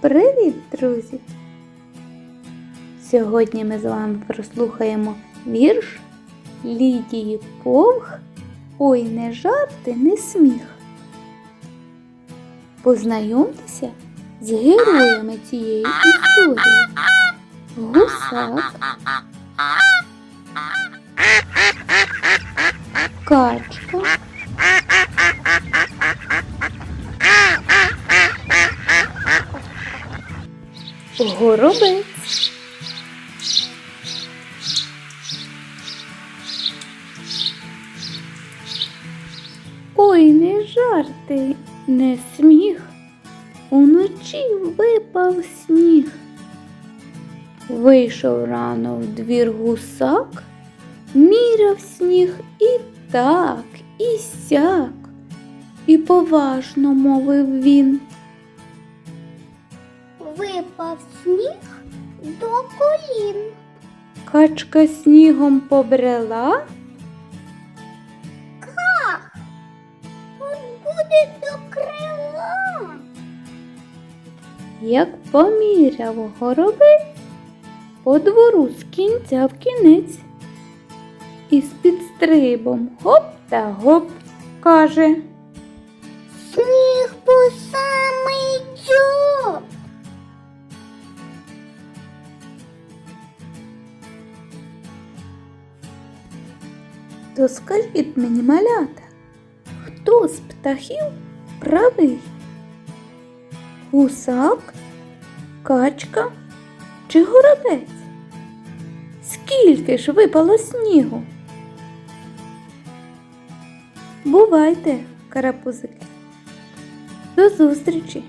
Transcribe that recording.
Привіт, друзі! Сьогодні ми з вами прослухаємо вірш Лідії Повх Ой, не жарти, не сміх. Познайомтеся з героями цієї історії. Гусак, горобець. Ой, не жарти, не сміх. Уночі випав сніг. Вийшов рано в двір гусак, міряв сніг і так, і сяк, і поважно мовив він. Випав сніг до колін. Качка снігом побрела, Тут буде до крила. як поміряв горобець по двору з кінця в кінець. І з підстрибом гоп та гоп каже. То скажіть мені, малята, хто з птахів правий? Гусак, качка чи горобець? Скільки ж випало снігу? Бувайте, карапузики. До зустрічі!